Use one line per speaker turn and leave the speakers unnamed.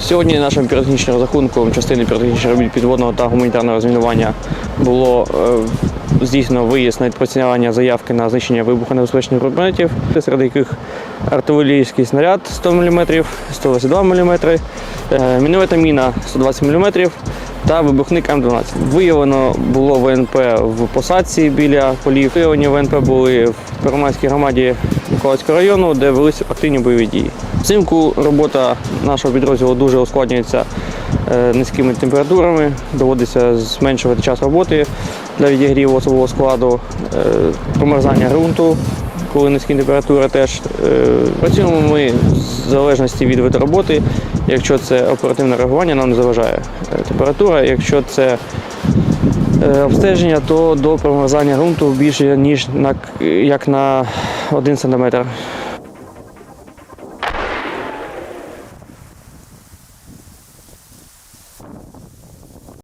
Сьогодні нашим піротехнічним розрахунком частини піротехнічних робіт підводного та гуманітарного розмінування було е, здійснено виїзд на відпрацювання заявки на знищення вибухонебезпечних предметів, серед яких артилерійський снаряд 100 мм, 122 мм, мінометна міна 120 мм та вибухник М12. Виявлено було ВНП в посадці біля полів. Виявлені ВНП були в Первомайській громаді Миколаївського району, де велися активні бойові дії. Взимку робота нашого підрозділу дуже ускладнюється е, низькими температурами, доводиться зменшувати час роботи для відігріву особового складу, е, промерзання ґрунту, коли низькі температури теж. Е, Працюємо ми в залежності від виду роботи. Якщо це оперативне реагування, нам не заважає температура. Якщо це обстеження, то до промерзання ґрунту більше ніж на, як на 1 см